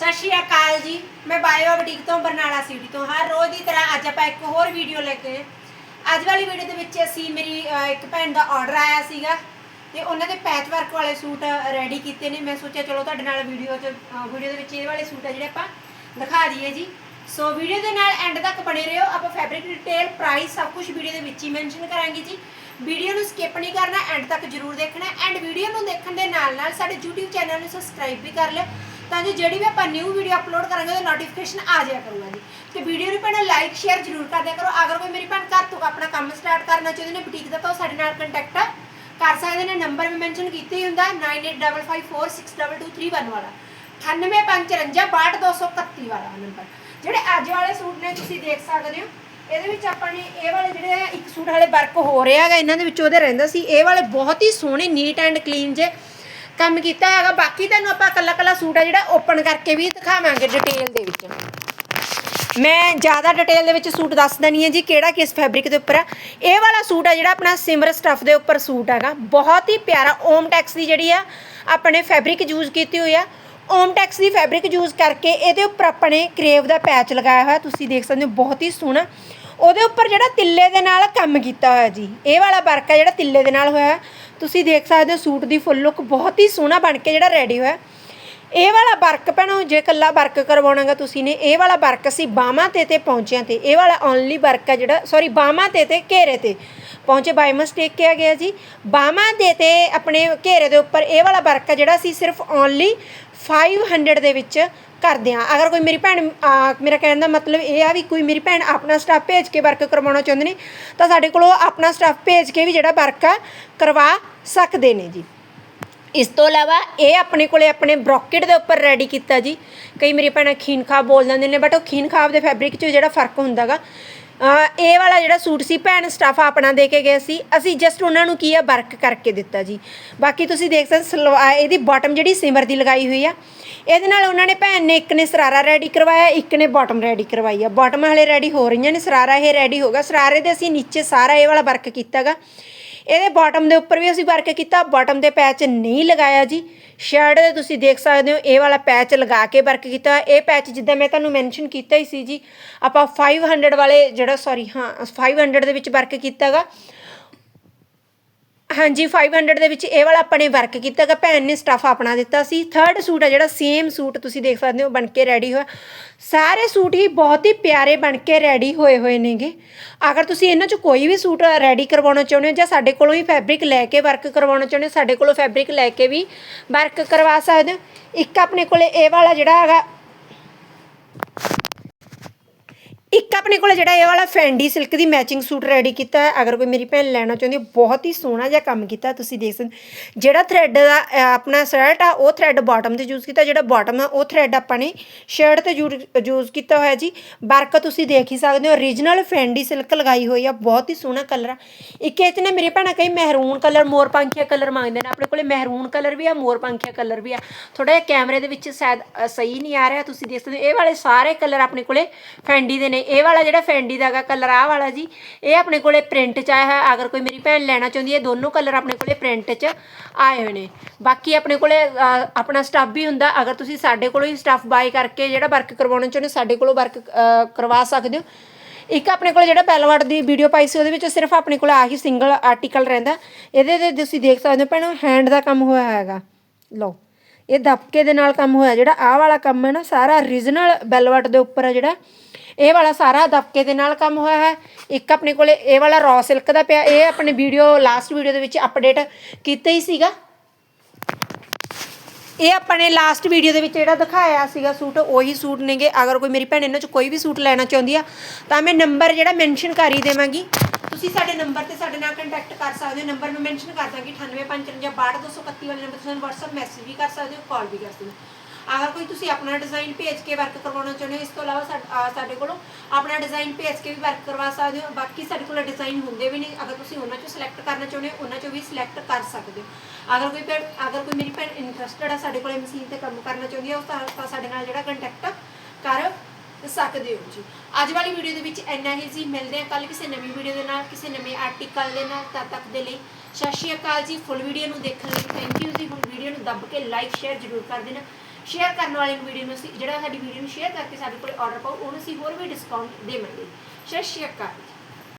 ਸਤਿ ਸ਼੍ਰੀ ਅਕਾਲ ਜੀ। ਮੈਂ ਬਾਇਓ ਬੁਟੀਕ ਤੋਂ ਬਰਨਾਲਾ ਸਿਟੀ ਤੋਂ। ਹਰ ਰੋਜ਼ ਦੀ ਤਰ੍ਹਾਂ ਅੱਜ ਆਪਾਂ ਇੱਕ ਹੋਰ ਵੀਡੀਓ ਲੈ ਕੇ ਅੱਜ ਵਾਲੀ ਵੀਡੀਓ ਦੇ ਵਿੱਚ ਅਸੀਂ ਮੇਰੀ ਇੱਕ ਭੈਣ ਦਾ ਆਰਡਰ ਆਇਆ ਸੀਗਾ ਤੇ ਉਹਨਾਂ ਦੇ ਪੈਚ ਵਰਕ ਵਾਲੇ ਸੂਟ ਰੈਡੀ ਕੀਤੇ ਨੇ। ਮੈਂ ਸੋਚਿਆ ਚਲੋ ਤੁਹਾਡੇ ਨਾਲ ਵੀਡੀਓ 'ਚ ਵੀਡੀਓ ਦੇ ਵਿੱਚ ਇਹ ਵਾਲੇ ਸੂਟ ਆ ਜਿਹੜੇ ਆਪਾਂ ਦਿਖਾ ਦਈਏ ਜੀ। ਸੋ ਵੀਡੀਓ ਦੇ ਨਾਲ ਐਂਡ ਤੱਕ ਬਣੇ ਰਹੋ। ਆਪਾਂ ਫੈਬਰਿਕ ਡਿਟੇਲ ਪ੍ਰਾਈਸ ਸਭ ਕੁਝ ਵੀਡੀਓ ਦੇ ਵਿੱਚ ਹੀ ਮੈਂਸ਼ਨ ਕਰਾਂਗੇ ਜੀ। ਵੀਡੀਓ ਨੂੰ ਸਕਿਪ ਨਹੀਂ ਕਰਨਾ ਐਂਡ ਤੱਕ ਜਰੂਰ ਦੇਖਣਾ। ਐਂਡ ਵੀਡੀਓ ਨੂੰ ਦੇਖਣ ਦੇ ਨਾਲ ਨਾਲ ਸਾਡੇ YouTube ਚੈਨਲ ਨੂੰ ਸਬਸਕ੍ਰਾਈਬ ਵੀ ਕਰ ਲਿਓ। ਤਾਂ ਜੋ, ਜਿਹੜੀ ਵੀ ਆਪਾਂ ਨਿਊ ਵੀਡੀਓ ਅਪਲੋਡ ਕਰਾਂਗੇ, ਉਹਦਾ ਨੋਟੀਫਿਕੇਸ਼ਨ ਆ ਜਾਇਆ ਕਰੂਗਾ ਜੀ। ਤੇ ਵੀਡੀਓ ਨੂੰ ਭੈਣਾਂ ਲਾਈਕ ਸ਼ੇਅਰ ਜਰੂਰ ਕਰ ਦਿਆ ਕਰੋ। ਅਗਰ ਕੋਈ ਮੇਰੀ ਭੈਣ ਘਰ ਤੋਂ ਆਪਣਾ ਕੰਮ ਸਟਾਰਟ ਕਰਨਾ ਚਾਹੁੰਦੇ ਨੇ ਬੁਟੀਕ ਦਾ, ਤਾਂ ਉਹ ਸਾਡੇ ਨਾਲ ਕੰਟੈਕਟ ਕਰ ਸਕਦੇ ਨੇ ਨੰਬਰ ਵੀ ਮੈਂਸ਼ਨ ਕੀਤਾ ਹੀ ਹੁੰਦਾ 9855462231 ਵਾਲਾ। 9855562231 ਵਾਲਾ ਨੰਬਰ ਜਿਹੜੇ ਅੱਜ ਵਾਲੇ ਸੂਟ ਨੇ, ਤੁਸੀਂ ਦੇਖ ਸਕਦੇ ਹੋ। ਇਹਦੇ ਵਿੱਚ ਆਪਾਂ ਨੇ ਇਹ ਵਾਲੇ ਜਿਹੜੇ ਇੱਕ ਸੂਟ ਵਾਲੇ ਵਰਕ ਹੋ ਰਿਹਾ ਹੈਗਾ, ਇਹਨਾਂ ਦੇ ਵਿੱਚ ਉਹਦੇ ਰਹਿੰਦਾ ਸੀ। ਇਹ ਵਾਲੇ ਬਹੁਤ ਹੀ ਸੋਹਣੇ ਨੀਟ ਐਂਡ ਕਲੀਨ ਜੇ। ਕੰਮ ਕੀਤਾ ਹੈਗਾ, ਬਾਕੀ ਤੁਹਾਨੂੰ ਆਪਾਂ ਕੱਲਾ ਕੱਲਾ ਸੂਟ ਆ ਜਿਹੜਾ ਓਪਨ ਕਰਕੇ ਵੀ ਦਿਖਾਵਾਂਗੇ ਡਿਟੇਲ ਦੇ ਵਿੱਚ। ਮੈਂ ਜ਼ਿਆਦਾ ਡਿਟੇਲ ਦੇ ਵਿੱਚ ਸੂਟ ਦੱਸ ਦਣੀ ਹੈ ਜੀ ਕਿਹੜਾ ਕਿਸ ਫੈਬਰਿਕ ਦੇ ਉੱਪਰ ਆ। ਇਹ ਵਾਲਾ ਸੂਟ ਆ ਜਿਹੜਾ ਆਪਣਾ ਸਿਮਰ ਸਟਫ ਦੇ ਉੱਪਰ ਸੂਟ ਹੈਗਾ। ਬਹੁਤ ਹੀ ਪਿਆਰਾ ਓਮ ਟੈਕਸ ਦੀ ਜਿਹੜੀ ਆ ਆਪਣੇ ਫੈਬਰਿਕ ਯੂਜ਼ ਕੀਤੀ ਹੋਈ ਆ। ਓਮ ਟੈਕਸ ਦੀ ਫੈਬਰਿਕ ਯੂਜ਼ ਕਰਕੇ ਇਹਦੇ ਉੱਪਰ ਆਪਣੇ ਕਰੇਵ ਦਾ ਪੈਚ ਲਗਾਇਆ ਹੋਇਆ। ਤੁਸੀਂ ਦੇਖ ਸਕਦੇ ਹੋ, ਬਹੁਤ ਹੀ ਸੋਹਣਾ ਉਹਦੇ ਉੱਪਰ ਜਿਹੜਾ ਤਿੱਲੇ ਦੇ ਨਾਲ ਕੰਮ ਕੀਤਾ ਹੋਇਆ ਜੀ, ਇਹ ਵਾਲਾ ਵਰਕ ਹੈ ਜਿਹੜਾ ਤਿੱਲੇ ਦੇ ਨਾਲ ਹੋਇਆ। ਤੁਸੀਂ ਦੇਖ ਸਕਦੇ ਹੋ ਸੂਟ ਦੀ ਫੁੱਲ ਲੁੱਕ ਬਹੁਤ ਹੀ ਸੋਹਣਾ ਬਣ ਕੇ ਜਿਹੜਾ ਰੈਡੀ ਹੋਇਆ। ਇਹ ਵਾਲਾ ਵਰਕ ਭੈਣੋ, ਜੇ ਕੱਲਾ ਵਰਕ ਕਰਵਾਉਣਾਗਾ ਤੁਸੀਂ ਨੇ, ਇਹ ਵਾਲਾ ਵਰਕ ਅਸੀਂ ਬਾਹਾਂ ਤੇ ਤੇ ਪਹੁੰਚਿਆਂ ਤੇ, ਇਹ ਵਾਲਾ ਓਨਲੀ ਵਰਕ ਹੈ ਜਿਹੜਾ ਸੌਰੀ ਬਾਹਾਂ ਤੇ ਤੇ ਘੇਰੇ ਤੇ ਪਹੁੰਚੇ ਬਾਈ ਮਿਸਟੇਕ ਕਿਹਾ ਗਿਆ ਜੀ। ਬਾਹਾਂ ਦੇ ਤੇ ਆਪਣੇ ਘੇਰੇ ਦੇ ਉੱਪਰ ਇਹ ਵਾਲਾ ਵਰਕ ਹੈ ਜਿਹੜਾ ਅਸੀਂ ਸਿਰਫ ਓਨਲੀ 500 ਦੇ ਵਿੱਚ ਕਰਦੇ ਹਾਂ। ਅਗਰ ਕੋਈ ਮੇਰੀ ਭੈਣ ਮੇਰਾ ਕਹਿਣ ਦਾ ਮਤਲਬ ਇਹ ਆ ਵੀ ਕੋਈ ਮੇਰੀ ਭੈਣ ਆਪਣਾ ਸਟਾਫ ਭੇਜ ਕੇ ਵਰਕ ਕਰਵਾਉਣਾ ਚਾਹੁੰਦੇ ਨੇ ਤਾਂ ਸਾਡੇ ਕੋਲ ਉਹ ਆਪਣਾ ਸਟਾਫ ਭੇਜ ਕੇ ਵੀ ਜਿਹੜਾ ਵਰਕ ਆ, ਕਰਵਾ ਸਕਦੇ ਨੇ ਜੀ। ਇਸ ਤੋਂ ਇਲਾਵਾ ਇਹ ਆਪਣੇ ਕੋਲੇ ਆਪਣੇ ਬ੍ਰੋਕਟ ਦੇ ਉੱਪਰ ਰੈਡੀ ਕੀਤਾ ਜੀ। ਕਈ ਮੇਰੀ ਭੈਣਾਂ ਖੀਨਖਾਬ ਬੋਲ ਦਿੰਦੇ ਨੇ ਬਟ ਉਹ ਖੀਨਖਾਬ ਦੇ ਫੈਬਰਿਕ 'ਚ ਜਿਹੜਾ ਫ਼ਰਕ ਹੁੰਦਾਗਾ ਇਹ ਵਾਲਾ ਜਿਹੜਾ ਸੂਟ ਸੀ, ਭੈਣ ਸਟਾਫ ਆਪਣਾ ਦੇ ਕੇ ਗਏ ਸੀ। ਅਸੀਂ ਜਸਟ ਉਹਨਾਂ ਨੂੰ ਕੀ ਆ, ਵਰਕ ਕਰਕੇ ਦਿੱਤਾ ਜੀ। ਬਾਕੀ ਤੁਸੀਂ ਦੇਖ ਸਕਦੇ ਸਲਵਾ ਇਹਦੀ ਬਾਟਮ ਜਿਹੜੀ ਸਿਮਰ ਦੀ ਲਗਾਈ ਹੋਈ ਆ। ਇਹਦੇ ਨਾਲ ਉਹਨਾਂ ਨੇ ਭੈਣ ਨੇ ਇੱਕ ਨੇ ਸਰਾਰਾ ਰੈਡੀ ਕਰਵਾਇਆ, ਇੱਕ ਨੇ ਬਾਟਮ ਰੈਡੀ ਕਰਵਾਈ ਆ। ਬਾਟਮ ਹਲੇ ਰੈਡੀ ਹੋ ਰਹੀਆਂ ਨੇ, ਸਰਾਰਾ ਇਹ ਰੈਡੀ ਹੋਗਾ ਸਰਾਰੇ ਦੇ ਅਸੀਂ ਨੀਚੇ ਸਾਰਾ ਇਹ ਵਾਲਾ ਵਰਕ ਕੀਤਾਗਾ। ਇਹਦੇ ਬਾਟਮ ਦੇ ਉੱਪਰ ਵੀ ਅਸੀਂ ਵਰਕ ਕੀਤਾ ਬਾਟਮ ਦੇ ਪੈਚ ਨਹੀਂ ਲਗਾਇਆ ਜੀ। ਸ਼ਰਟ ਦੇ ਤੁਸੀਂ ਦੇਖ ਸਕਦੇ ਹੋ, ਇਹ ਵਾਲਾ ਪੈਚ ਲਗਾ ਕੇ ਵਰਕ ਕੀਤਾ। ਇਹ ਪੈਚ ਜਿੱਦਾਂ ਮੈਂ ਤੁਹਾਨੂੰ ਮੈਂਸ਼ਨ ਕੀਤਾ ਹੀ ਸੀ ਜੀ, ਆਪਾਂ 500 ਵਾਲੇ ਜਿਹੜਾ ਸੌਰੀ ਹਾਂ 500 ਦੇ ਵਿੱਚ ਵਰਕ ਕੀਤਾਗਾ। ਹਾਂਜੀ 500 ਦੇ ਵਿੱਚ ਇਹ ਵਾਲਾ ਆਪਾਂ ਨੇ ਵਰਕ ਕੀਤਾਗਾ ਭੈਣ ਨੇ ਸਟਾਫ ਆਪਣਾ ਦਿੱਤਾ ਸੀ। ਥਰਡ ਸੂਟ ਆ ਜਿਹੜਾ ਸੇਮ ਸੂਟ ਤੁਸੀਂ ਦੇਖ ਸਕਦੇ ਹੋ, ਬਣ ਕੇ ਰੈਡੀ ਹੋਇਆ। ਸਾਰੇ ਸੂਟ ਹੀ ਬਹੁਤ ਹੀ ਪਿਆਰੇ ਬਣ ਕੇ ਰੈਡੀ ਹੋਏ ਹੋਏ ਨੇਗੇ। ਅਗਰ ਤੁਸੀਂ ਇਹਨਾਂ 'ਚ ਕੋਈ ਵੀ ਸੂਟ ਰੈਡੀ ਕਰਵਾਉਣਾ ਚਾਹੁੰਦੇ ਹੋ ਜਾਂ ਸਾਡੇ ਕੋਲੋਂ ਹੀ ਫੈਬਰਿਕ ਲੈ ਕੇ ਵਰਕ ਕਰਵਾਉਣਾ ਚਾਹੁੰਦੇ ਹੋ, ਸਾਡੇ ਕੋਲੋਂ ਫੈਬਰਿਕ ਲੈ ਕੇ ਵੀ ਵਰਕ ਕਰਵਾ ਸਕਦੇ ਹੋ। ਇੱਕ ਆਪਣੇ ਕੋਲੇ ਇਹ ਵਾਲਾ ਜਿਹੜਾ ਹੈਗਾ ਇੱਕ ਆਪਣੇ ਕੋਲ ਜਿਹੜਾ ਇਹ ਵਾਲਾ ਫੈਂਡੀ ਸਿਲਕ ਦੀ ਮੈਚਿੰਗ ਸੂਟ ਰੈਡੀ ਕੀਤਾ ਹੈ। ਅਗਰ ਕੋਈ ਮੇਰੀ ਭੈਣ ਲੈਣਾ ਚਾਹੁੰਦੀ ਹੈ, ਬਹੁਤ ਹੀ ਸੋਹਣਾ ਜਿਹਾ ਕੰਮ ਕੀਤਾ ਤੁਸੀਂ ਦੇਖ ਸਕਦੇ ਹੋ। ਜਿਹੜਾ ਥ੍ਰੈਡ ਦਾ ਆਪਣਾ ਸ਼ਰਟ ਆ, ਉਹ ਥ੍ਰੈਡ ਬਾਟਮ ਤੇ ਯੂਜ਼ ਕੀਤਾ। ਜਿਹੜਾ ਬਾਟਮ ਆ, ਉਹ ਥ੍ਰੈਡ ਆਪਾਂ ਨੇ ਸ਼ਰਟ ਤੇ ਯੂਜ਼ ਕੀਤਾ ਹੋਇਆ ਜੀ। ਵਰਕ ਤੁਸੀਂ ਦੇਖ ਹੀ ਸਕਦੇ ਹੋ origignal ਫੈਂਡੀ ਸਿਲਕ ਲਗਾਈ ਹੋਈ ਆ। ਬਹੁਤ ਹੀ ਸੋਹਣਾ ਕਲਰ ਆ। ਇੱਕ ਇਹ 'ਚ ਨਾ ਮੇਰੇ ਭੈਣਾਂ ਕਈ ਮਹਿਰੂਨ ਕਲਰ ਮੋਰ ਪੰਖੀਆ ਕਲਰ ਮੰਗਦੇ ਨੇ। ਆਪਣੇ ਕੋਲੇ ਮਹਿਰੂਨ ਕਲਰ ਵੀ ਆ, ਮੋਰ ਪੰਖੀਆ ਕਲਰ ਵੀ ਆ। ਥੋੜਾ ਜਿਹਾ ਕੈਮਰੇ ਦੇ ਵਿੱਚ ਸ਼ਾਇਦ ਸਹੀ ਨਹੀਂ ਆ ਰਿਹਾ। ਤੁਸੀਂ ਦੇਖ ਸਕਦੇ ਹੋ, ਇਹ ਵਾਲੇ ਸਾਰੇ ਕਲਰ ਆਪਣੇ ਕੋਲੇ ਫੈਂਡੀ ਦੇ ਨੇ। ਇਹ ਵਾਲਾ ਜਿਹੜਾ ਫੈਂਡੀ ਦਾ ਕਲਰ ਆਹ ਵਾਲਾ ਜੀ, ਇਹ ਆਪਣੇ ਕੋਲੇ ਪ੍ਰਿੰਟ ਚ ਆਇਆ ਹੈ ਅਗਰ ਕੋਈ ਮੇਰੀ ਭੈਣ ਲੈਣਾ ਚਾਹੁੰਦੀ ਹੈ ਦੋਨੋਂ ਕਲਰ ਆਪਣੇ ਕੋਲੇ ਪ੍ਰਿੰਟ ਚ ਆਏ ਹੋਏ ਨੇ। ਬਾਕੀ ਆਪਣੇ ਕੋਲੇ ਆਪਣਾ ਸਟਾਫ ਵੀ ਹੁੰਦਾ। ਅਗਰ ਤੁਸੀਂ ਸਾਡੇ ਕੋਲੋਂ ਹੀ ਸਟਾਫ ਬਾਈ ਕਰਕੇ ਜਿਹੜਾ ਵਰਕ ਕਰਵਾਉਣਾ ਚਾਹੁੰਦੇ ਹੋ, ਸਾਡੇ ਕੋਲੋਂ ਵਰਕ ਕਰਵਾ ਸਕਦੇ ਹੋ। ਇੱਕ ਆਪਣੇ ਕੋਲ ਜਿਹੜਾ ਬੈਲਵਟ ਦੀ ਵੀਡੀਓ ਪਾਈ ਸੀ, ਉਹਦੇ ਵਿੱਚ ਸਿਰਫ ਆਪਣੇ ਕੋਲ ਆਹੀ ਸਿੰਗਲ ਆਰਟੀਕਲ ਰਹਿੰਦਾ। ਇਹਦੇ ਤੇ ਤੁਸੀਂ ਦੇਖ ਸਕਦੇ ਹੋ ਭੈਣੋ ਹੈਂਡ ਦਾ ਕੰਮ ਹੋਇਆ ਹੈਗਾ। ਲਓ, ਇਹ ਦਬਕੇ ਦੇ ਨਾਲ ਕੰਮ ਹੋਇਆ। ਜਿਹੜਾ ਆਹ ਵਾਲਾ ਕੰਮ ਹੈ ਨਾ, ਸਾਰਾ origignal ਬੈਲਵਟ ਦੇ ਉੱਪਰ ਹੈ ਜਿਹੜਾ। ਇਹ ਵਾਲਾ ਸਾਰਾ ਦਬਕੇ ਦੇ ਨਾਲ ਕੰਮ ਹੋਇਆ ਹੈ। ਇੱਕ ਆਪਣੇ ਕੋਲੇ ਇਹ ਵਾਲਾ ਰॉ ਸਿਲਕ ਦਾ ਪਿਆ। ਇਹ ਆਪਣੇ ਵੀਡੀਓ ਲਾਸਟ ਵੀਡੀਓ ਦੇ ਵਿੱਚ ਅਪਡੇਟ ਕੀਤਾ ਹੀ ਸੀਗਾ। ਇਹ ਆਪਣੇ ਲਾਸਟ ਵੀਡੀਓ ਦੇ ਵਿੱਚ ਜਿਹੜਾ ਦਿਖਾਇਆ ਸੀਗਾ ਸੂਟ, ਉਹੀ ਸੂਟ ਨੇਗੇ। ਅਗਰ ਕੋਈ ਮੇਰੀ ਭੈਣ ਇਹਨਾਂ ਚ ਕੋਈ ਵੀ ਸੂਟ ਲੈਣਾ ਚਾਹੁੰਦੀ ਆ, ਤਾਂ ਮੈਂ ਨੰਬਰ ਜਿਹੜਾ ਮੈਂਸ਼ਨ ਕਰ ਹੀ ਦੇਵਾਂਗੀ। ਤੁਸੀਂ ਸਾਡੇ ਨੰਬਰ ਤੇ ਸਾਡੇ ਨਾਲ ਕੰਟੈਕਟ ਕਰ ਸਕਦੇ ਹੋ। ਨੰਬਰ ਮੈਂ ਮੈਂਸ਼ਨ ਕਰ ਦਾਂਗੀ 9855623231 ਵਾਲੇ ਨੰਬਰ ਤੇ ਸਾਨੂੰ WhatsApp ਮੈਸੇਜ ਵੀ ਕਰ ਸਕਦੇ ਹੋ ਕਾਲ ਵੀ ਕਰ ਸਕਦੇ ਹੋ। ਅਗਰ ਕੋਈ ਤੁਸੀਂ ਆਪਣਾ ਡਿਜ਼ਾਈਨ ਭੇਜ ਕੇ ਵਰਕ ਕਰਵਾਉਣਾ ਚਾਹੁੰਦੇ ਹੋ, ਇਸ ਤੋਂ ਇਲਾਵਾ ਸਾ- ਅਹ ਸਾਡੇ ਕੋਲੋਂ ਆਪਣਾ ਡਿਜ਼ਾਈਨ ਭੇਜ ਕੇ ਵੀ ਵਰਕ ਕਰਵਾ ਸਕਦੇ ਹੋ। ਬਾਕੀ ਸਾਡੇ ਕੋਲ ਡਿਜ਼ਾਈਨ ਹੁੰਦੇ ਵੀ ਨਹੀਂ। ਅਗਰ ਤੁਸੀਂ ਉਹਨਾਂ ਚੋਂ ਸਿਲੈਕਟ ਕਰਨਾ ਚਾਹੁੰਦੇ ਹੋ, ਉਹਨਾਂ ਚੋਂ ਵੀ ਸਿਲੈਕਟ ਕਰ ਸਕਦੇ ਹੋ। ਅਗਰ ਕੋਈ ਭੈਣ ਅਗਰ ਕੋਈ ਮੇਰੀ ਭੈਣ ਇੰਟਰਸਟਡ ਆ, ਸਾਡੇ ਕੋਲੇ ਮਸ਼ੀਨ ਤੇ ਕੰਮ ਕਰਨਾ ਚਾਹੁੰਦੀ ਹੈ ਉਹ ਤਾਂ ਸਾਡੇ ਨਾਲ ਜਿਹੜਾ ਕੰਟੈਕਟ ਕਰ ਸਕਦੇ ਹੋ ਜੀ। ਅੱਜ ਵਾਲੀ ਵੀਡੀਓ ਦੇ ਵਿੱਚ ਇੰਨਾ ਹੀ ਜੀ। ਮਿਲਦੇ ਹਾਂ ਕੱਲ ਕਿਸੇ ਨਵੀਂ ਵੀਡੀਓ ਦੇ ਨਾਲ, ਕਿਸੇ ਨਵੇਂ ਆਰਟੀਕਲ ਦੇ ਨਾਲ, ਤਦ ਤੱਕ ਦੇ ਲਈ ਸਤਿ ਸ਼੍ਰੀ ਅਕਾਲ ਜੀ। ਫੁੱਲ ਵੀਡੀਓ ਨੂੰ ਦੇਖਣ ਲਈ ਥੈਂਕ ਯੂ ਜੀ। ਫੁੱਲ ਵੀਡੀਓ ਨੂੰ ਦੱਬ ਕੇ ਲਾਈਕ ਸ਼ੇਅਰ ਜ਼ਰੂਰ ਕਰ ਦੇਣਾ। ਸ਼ੇਅਰ ਕਰਨ ਵਾਲੇ ਨੂੰ ਵੀਡੀਓ ਨੂੰ ਅਸੀਂ ਜਿਹੜਾ ਸਾਡੀ ਵੀਡੀਓ ਨੂੰ ਸ਼ੇਅਰ ਕਰਕੇ ਸਾਡੇ ਕੋਲ ਆਰਡਰ ਪਾਓ, ਉਹਨੂੰ ਅਸੀਂ ਹੋਰ ਵੀ ਡਿਸਕਾਊਂਟ ਦੇਵਾਂਗੇ। ਸ਼ੇਅਰ ਸ਼ੇਅਰ ਕਰ